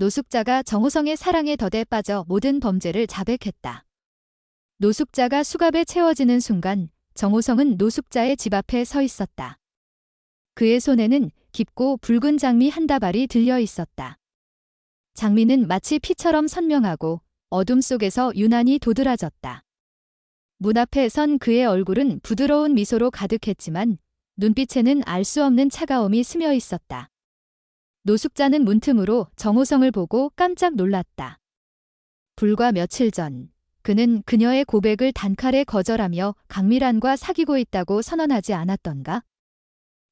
노숙자가 정우성의 사랑에 더대 빠져 모든 범죄를 자백했다. 노숙자가 수갑에 채워지는 순간 정우성은 노숙자의 집 앞에 서 있었다. 그의 손에는 깊고 붉은 장미 한 다발이 들려 있었다. 장미는 마치 피처럼 선명하고 어둠 속에서 유난히 도드라졌다. 문 앞에 선 그의 얼굴은 부드러운 미소로 가득했지만 눈빛에는 알 수 없는 차가움이 스며 있었다. 노숙자는 문틈으로 정호성을 보고 깜짝 놀랐다. 불과 며칠 전 그는 그녀의 고백을 단칼에 거절하며 강미란과 사귀고 있다고 선언하지 않았던가?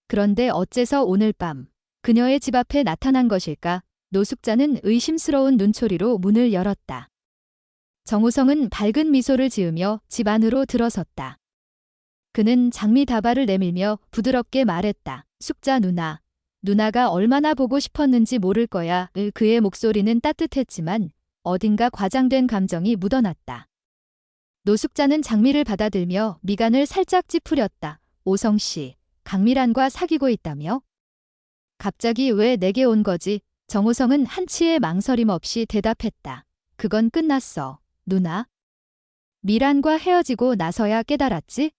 그런데 어째서 오늘 밤 그녀의 집 앞에 나타난 것일까? 노숙자는 의심스러운 눈초리로 문을 열었다. 정우성은 밝은 미소를 지으며 집 안으로 들어섰다. 그는 장미 다발을 내밀며 부드럽게 말했다. 숙자 누나. 누나가 얼마나 보고 싶었는지 모를 거야. 을 그의 목소리는 따뜻했지만 어딘가 과장된 감정이 묻어났다. 노숙자는 장미를 받아들며 미간을 살짝 찌푸렸다. 오성 씨, 강미란과 사귀고 있다며? 갑자기 왜 내게 온 거지? 정우성은 한치의 망설임 없이 대답했다. 그건 끝났어. 누나. 미란과 헤어지고 나서야 깨달았지?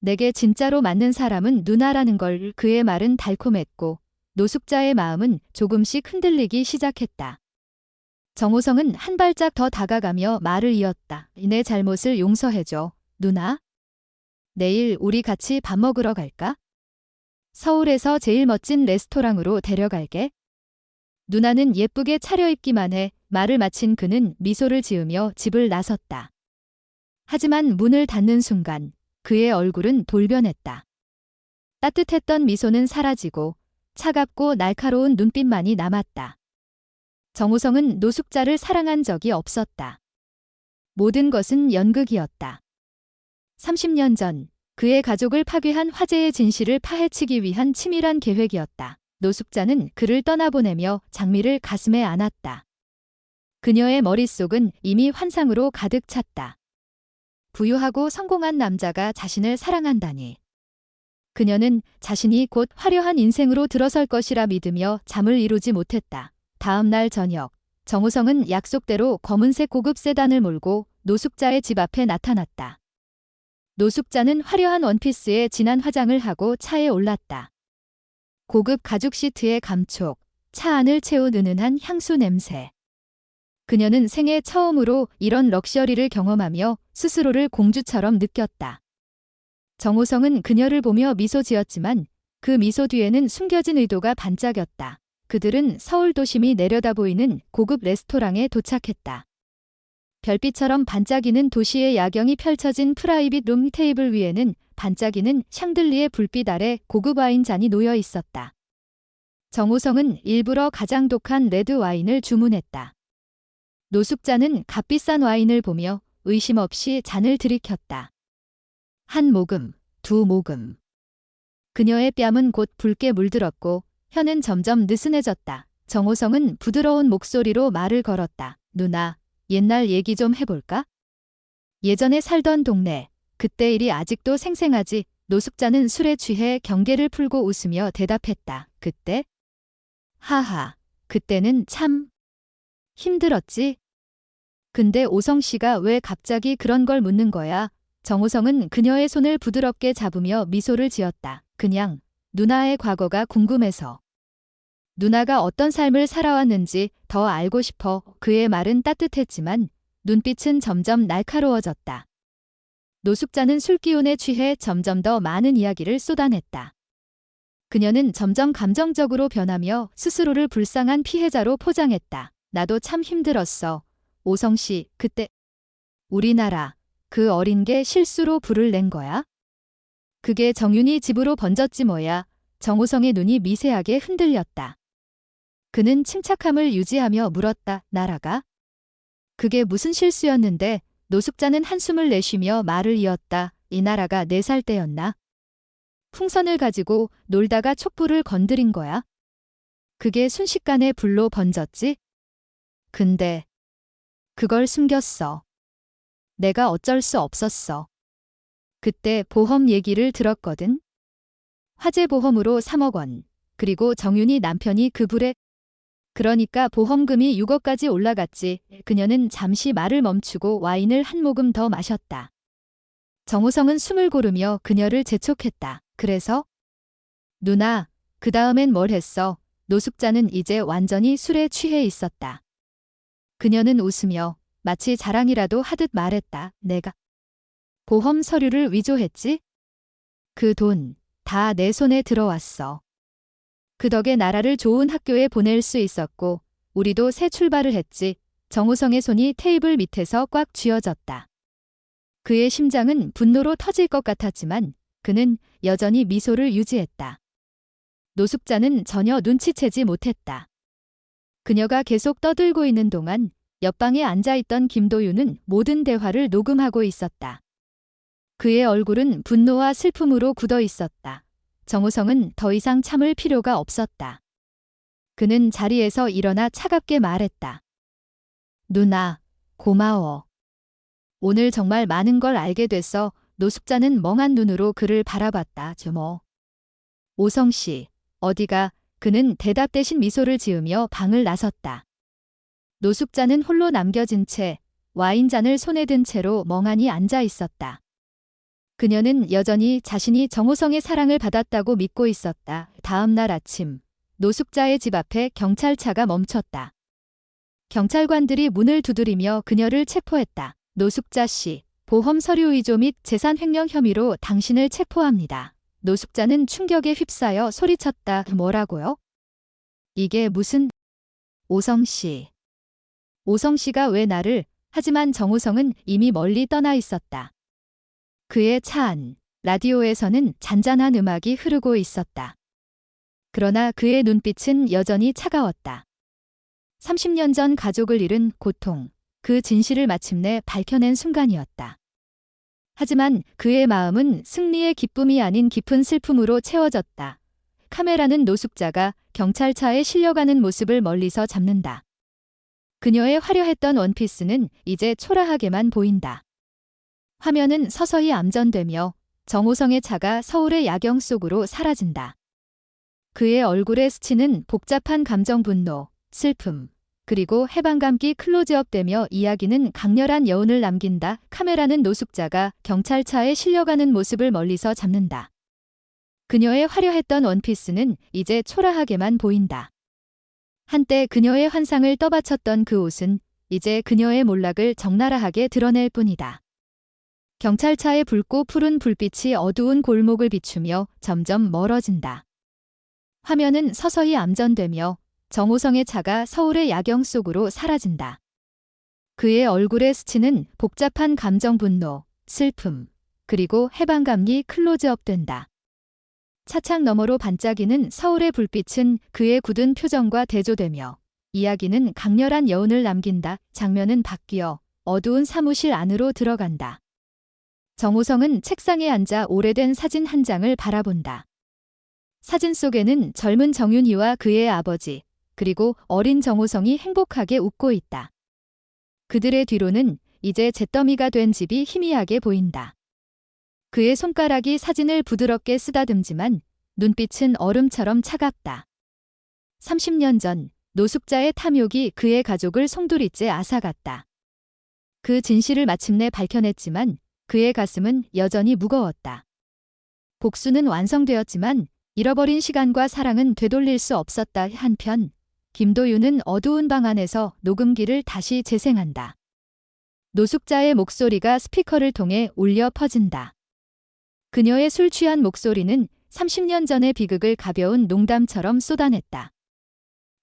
내게 진짜로 맞는 사람은 누나라는 걸 그의 말은 달콤했고 노숙자의 마음은 조금씩 흔들리기 시작했다. 정호성은 한 발짝 더 다가가며 말을 이었다. 내 잘못을 용서해줘, 누나. 내일 우리 같이 밥 먹으러 갈까? 서울에서 제일 멋진 레스토랑으로 데려갈게. 누나는 예쁘게 차려입기만 해 말을 마친 그는 미소를 지으며 집을 나섰다. 하지만 문을 닫는 순간 그의 얼굴은 돌변했다. 따뜻했던 미소는 사라지고 차갑고 날카로운 눈빛만이 남았다. 정우성은 노숙자를 사랑한 적이 없었다. 모든 것은 연극이었다. 30년 전 그의 가족을 파괴한 화재의 진실을 파헤치기 위한 치밀한 계획이었다. 노숙자는 그를 떠나보내며 장미를 가슴에 안았다. 그녀의 머릿속은 이미 환상으로 가득 찼다. 부유하고 성공한 남자가 자신을 사랑한다니. 그녀는 자신이 곧 화려한 인생으로 들어설 것이라 믿으며 잠을 이루지 못했다. 다음 날 저녁, 정우성은 약속대로 검은색 고급 세단을 몰고 노숙자의 집 앞에 나타났다. 노숙자는 화려한 원피스에 진한 화장을 하고 차에 올랐다. 고급 가죽 시트의 감촉, 차 안을 채운 은은한 향수 냄새. 그녀는 생애 처음으로 이런 럭셔리를 경험하며 스스로를 공주처럼 느꼈다. 정호성은 그녀를 보며 미소 지었지만 그 미소 뒤에는 숨겨진 의도가 반짝였다. 그들은 서울 도심이 내려다 보이는 고급 레스토랑에 도착했다. 별빛처럼 반짝이는 도시의 야경이 펼쳐진 프라이빗 룸 테이블 위에는 반짝이는 샹들리의 불빛 아래 고급 와인 잔이 놓여 있었다. 정호성은 일부러 가장 독한 레드 와인을 주문했다. 노숙자는 값비싼 와인을 보며 의심 없이 잔을 들이켰다. 한 모금, 두 모금. 그녀의 뺨은 곧 붉게 물들었고 혀는 점점 느슨해졌다. 정호성은 부드러운 목소리로 말을 걸었다. 누나, 옛날 얘기 좀 해볼까? 예전에 살던 동네, 그때 일이 아직도 생생하지. 노숙자는 술에 취해 경계를 풀고 웃으며 대답했다. 그때? 하하, 그때는 참 힘들었지? 근데 오성 씨가 왜 갑자기 그런 걸 묻는 거야? 정우성은 그녀의 손을 부드럽게 잡으며 미소를 지었다. 그냥 누나의 과거가 궁금해서. 누나가 어떤 삶을 살아왔는지 더 알고 싶어 그의 말은 따뜻했지만 눈빛은 점점 날카로워졌다. 노숙자는 술기운에 취해 점점 더 많은 이야기를 쏟아냈다. 그녀는 점점 감정적으로 변하며 스스로를 불쌍한 피해자로 포장했다. 나도 참 힘들었어. 오성 씨, 그때 우리나라 그 어린 게 실수로 불을 낸 거야? 그게 정윤이 집으로 번졌지 뭐야. 정우성의 눈이 미세하게 흔들렸다. 그는 침착함을 유지하며 물었다. 나라가? 그게 무슨 실수였는데 노숙자는 한숨을 내쉬며 말을 이었다. 이 나라가 네 살 때였나? 풍선을 가지고 놀다가 촛불을 건드린 거야? 그게 순식간에 불로 번졌지? 근데 그걸 숨겼어. 내가 어쩔 수 없었어. 그때 보험 얘기를 들었거든. 화재 보험으로 3억 원. 그리고 정윤이 남편이 그 불에 그러니까 보험금이 6억까지 올라갔지. 그녀는 잠시 말을 멈추고 와인을 한 모금 더 마셨다. 정우성은 숨을 고르며 그녀를 재촉했다. 그래서? 누나, 그 다음엔 뭘 했어? 노숙자는 이제 완전히 술에 취해 있었다. 그녀는 웃으며 마치 자랑이라도 하듯 말했다. 내가 보험 서류를 위조했지? 그 돈 다 내 손에 들어왔어. 그 덕에 나라를 좋은 학교에 보낼 수 있었고 우리도 새 출발을 했지. 정우성의 손이 테이블 밑에서 꽉 쥐어졌다. 그의 심장은 분노로 터질 것 같았지만 그는 여전히 미소를 유지했다. 노숙자는 전혀 눈치채지 못했다. 그녀가 계속 떠들고 있는 동안 옆방에 앉아있던 김도윤은 모든 대화를 녹음하고 있었다. 그의 얼굴은 분노와 슬픔으로 굳어 있었다. 정우성은 더 이상 참을 필요가 없었다. 그는 자리에서 일어나 차갑게 말했다. 누나, 고마워. 오늘 정말 많은 걸 알게 됐어. 노숙자는 멍한 눈으로 그를 바라봤다. 주모. 오성 씨, 어디가? 그는 대답 대신 미소를 지으며 방을 나섰다. 노숙자는 홀로 남겨진 채 와인잔을 손에 든 채로 멍하니 앉아 있었다. 그녀는 여전히 자신이 정호성의 사랑을 받았다고 믿고 있었다. 다음 날 아침, 노숙자의 집 앞에 경찰차가 멈췄다. 경찰관들이 문을 두드리며 그녀를 체포했다. 노숙자 씨, 보험 서류 위조 및 재산 횡령 혐의로 당신을 체포합니다. 노숙자는 충격에 휩싸여 소리쳤다. 뭐라고요? 이게 무슨... 오성 씨. 오성 씨가 왜 나를... 하지만 정우성은 이미 멀리 떠나 있었다. 그의 차 안, 라디오에서는 잔잔한 음악이 흐르고 있었다. 그러나 그의 눈빛은 여전히 차가웠다. 30년 전 가족을 잃은 고통, 그 진실을 마침내 밝혀낸 순간이었다. 하지만 그의 마음은 승리의 기쁨이 아닌 깊은 슬픔으로 채워졌다. 카메라는 노숙자가 경찰차에 실려가는 모습을 멀리서 잡는다. 그녀의 화려했던 원피스는 이제 초라하게만 보인다. 화면은 서서히 암전되며 정호성의 차가 서울의 야경 속으로 사라진다. 그의 얼굴에 스치는 복잡한 감정 분노, 슬픔, 그리고 해방감기 클로즈업되며 이야기는 강렬한 여운을 남긴다. 카메라는 노숙자가 경찰차에 실려가는 모습을 멀리서 잡는다. 그녀의 화려했던 원피스는 이제 초라하게만 보인다. 한때 그녀의 환상을 떠받쳤던 그 옷은 이제 그녀의 몰락을 적나라하게 드러낼 뿐이다. 경찰차의 붉고 푸른 불빛이 어두운 골목을 비추며 점점 멀어진다. 화면은 서서히 암전되며 정호성의 차가 서울의 야경 속으로 사라진다. 그의 얼굴에 스치는 복잡한 감정 분노, 슬픔, 그리고 해방감이 클로즈업 된다. 차창 너머로 반짝이는 서울의 불빛은 그의 굳은 표정과 대조되며 이야기는 강렬한 여운을 남긴다. 장면은 바뀌어 어두운 사무실 안으로 들어간다. 정우성은 책상에 앉아 오래된 사진 한 장을 바라본다. 사진 속에는 젊은 정윤희와 그의 아버지, 그리고 어린 정우성이 행복하게 웃고 있다. 그들의 뒤로는 이제 잿더미가 된 집이 희미하게 보인다. 그의 손가락이 사진을 부드럽게 쓰다듬지만 눈빛은 얼음처럼 차갑다. 30년 전 노숙자의 탐욕이 그의 가족을 송두리째 앗아갔다. 그 진실을 마침내 밝혀냈지만 그의 가슴은 여전히 무거웠다. 복수는 완성되었지만 잃어버린 시간과 사랑은 되돌릴 수 없었다. 한편 김도윤은 어두운 방 안에서 녹음기를 다시 재생한다. 노숙자의 목소리가 스피커를 통해 울려 퍼진다. 그녀의 술 취한 목소리는 30년 전의 비극을 가벼운 농담처럼 쏟아냈다.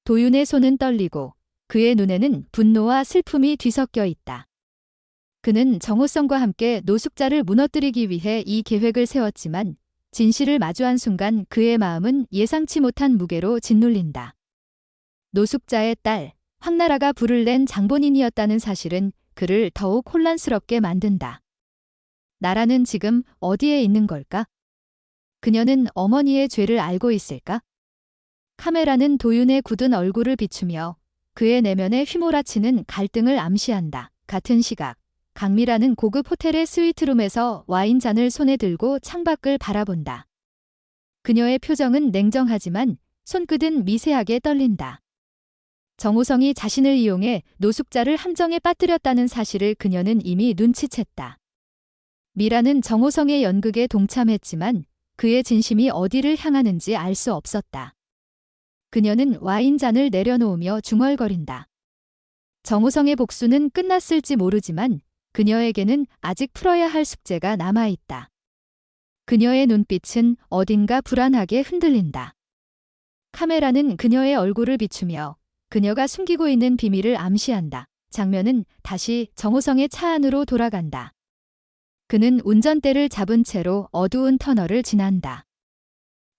도윤의 손은 떨리고 그의 눈에는 분노와 슬픔이 뒤섞여 있다. 그는 정호성과 함께 노숙자를 무너뜨리기 위해 이 계획을 세웠지만 진실을 마주한 순간 그의 마음은 예상치 못한 무게로 짓눌린다. 노숙자의 딸, 황나라가 불을 낸 장본인이었다는 사실은 그를 더욱 혼란스럽게 만든다. 나라는 지금 어디에 있는 걸까? 그녀는 어머니의 죄를 알고 있을까? 카메라는 도윤의 굳은 얼굴을 비추며 그의 내면에 휘몰아치는 갈등을 암시한다. 같은 시각, 강미라는 고급 호텔의 스위트룸에서 와인잔을 손에 들고 창밖을 바라본다. 그녀의 표정은 냉정하지만 손끝은 미세하게 떨린다. 정호성이 자신을 이용해 노숙자를 함정에 빠뜨렸다는 사실을 그녀는 이미 눈치챘다. 미라는 정호성의 연극에 동참했지만 그의 진심이 어디를 향하는지 알 수 없었다. 그녀는 와인잔을 내려놓으며 중얼거린다. 정호성의 복수는 끝났을지 모르지만 그녀에게는 아직 풀어야 할 숙제가 남아있다. 그녀의 눈빛은 어딘가 불안하게 흔들린다. 카메라는 그녀의 얼굴을 비추며 그녀가 숨기고 있는 비밀을 암시한다. 장면은 다시 정호성의 차 안으로 돌아간다. 그는 운전대를 잡은 채로 어두운 터널을 지난다.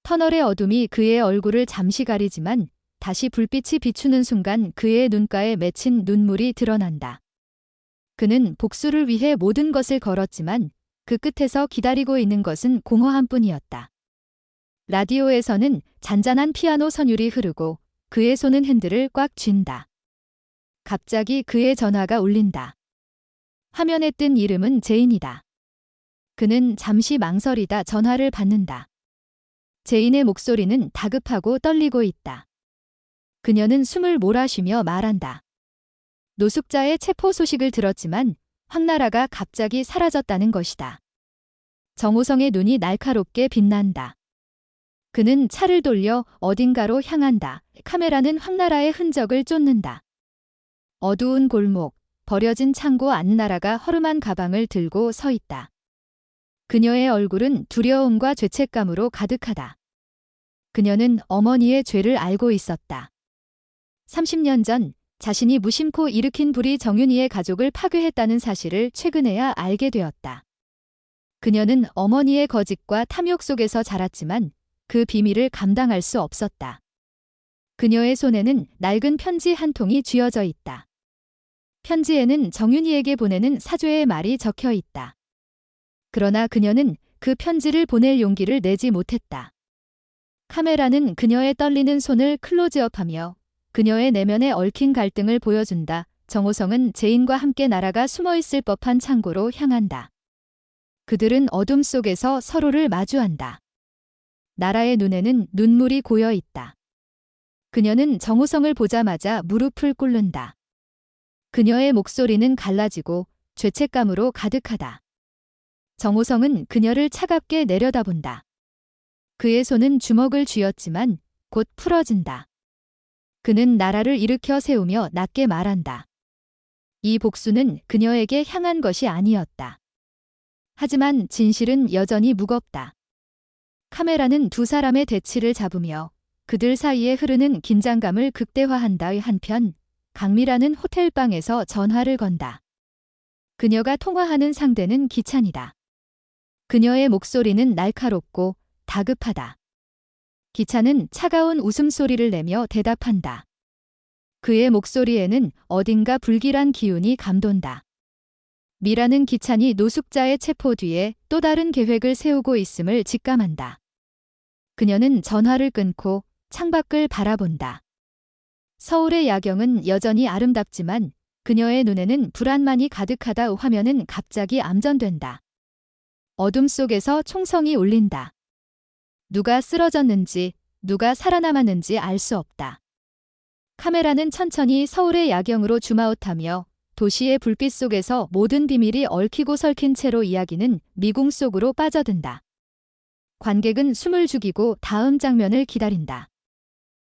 터널의 어둠이 그의 얼굴을 잠시 가리지만 다시 불빛이 비추는 순간 그의 눈가에 맺힌 눈물이 드러난다. 그는 복수를 위해 모든 것을 걸었지만 그 끝에서 기다리고 있는 것은 공허함 뿐이었다. 라디오에서는 잔잔한 피아노 선율이 흐르고 그의 손은 핸들을 꽉 쥔다. 갑자기 그의 전화가 울린다. 화면에 뜬 이름은 제인이다. 그는 잠시 망설이다 전화를 받는다. 제인의 목소리는 다급하고 떨리고 있다. 그녀는 숨을 몰아쉬며 말한다. 노숙자의 체포 소식을 들었지만 황나라가 갑자기 사라졌다는 것이다. 정호성의 눈이 날카롭게 빛난다. 그는 차를 돌려 어딘가로 향한다. 카메라는 황나라의 흔적을 쫓는다. 어두운 골목, 버려진 창고 안나라가 허름한 가방을 들고 서 있다. 그녀의 얼굴은 두려움과 죄책감으로 가득하다. 그녀는 어머니의 죄를 알고 있었다. 30년 전 자신이 무심코 일으킨 불이 정윤이의 가족을 파괴했다는 사실을 최근에야 알게 되었다. 그녀는 어머니의 거짓과 탐욕 속에서 자랐지만 그 비밀을 감당할 수 없었다. 그녀의 손에는 낡은 편지 한 통이 쥐어져 있다. 편지에는 정윤이에게 보내는 사죄의 말이 적혀 있다. 그러나 그녀는 그 편지를 보낼 용기를 내지 못했다. 카메라는 그녀의 떨리는 손을 클로즈업하며 그녀의 내면에 얽힌 갈등을 보여준다. 정호성은 제인과 함께 나라가 숨어 있을 법한 창고로 향한다. 그들은 어둠 속에서 서로를 마주한다. 나라의 눈에는 눈물이 고여 있다. 그녀는 정우성을 보자마자 무릎을 꿇는다. 그녀의 목소리는 갈라지고 죄책감으로 가득하다. 정우성은 그녀를 차갑게 내려다본다. 그의 손은 주먹을 쥐었지만 곧 풀어진다. 그는 나라를 일으켜 세우며 낮게 말한다. 이 복수는 그녀에게 향한 것이 아니었다. 하지만 진실은 여전히 무겁다. 카메라는 두 사람의 대치를 잡으며 그들 사이에 흐르는 긴장감을 극대화한다의 한편 강미라는 호텔방에서 전화를 건다. 그녀가 통화하는 상대는 기찬이다. 그녀의 목소리는 날카롭고 다급하다. 기찬은 차가운 웃음소리를 내며 대답한다. 그의 목소리에는 어딘가 불길한 기운이 감돈다. 미라는 기찬이 노숙자의 체포 뒤에 또 다른 계획을 세우고 있음을 직감한다. 그녀는 전화를 끊고 창밖을 바라본다. 서울의 야경은 여전히 아름답지만 그녀의 눈에는 불안만이 가득하다 화면은 갑자기 암전된다. 어둠 속에서 총성이 울린다. 누가 쓰러졌는지, 누가 살아남았는지 알 수 없다. 카메라는 천천히 서울의 야경으로 줌아웃하며 도시의 불빛 속에서 모든 비밀이 얽히고 설킨 채로 이야기는 미궁 속으로 빠져든다. 관객은 숨을 죽이고 다음 장면을 기다린다.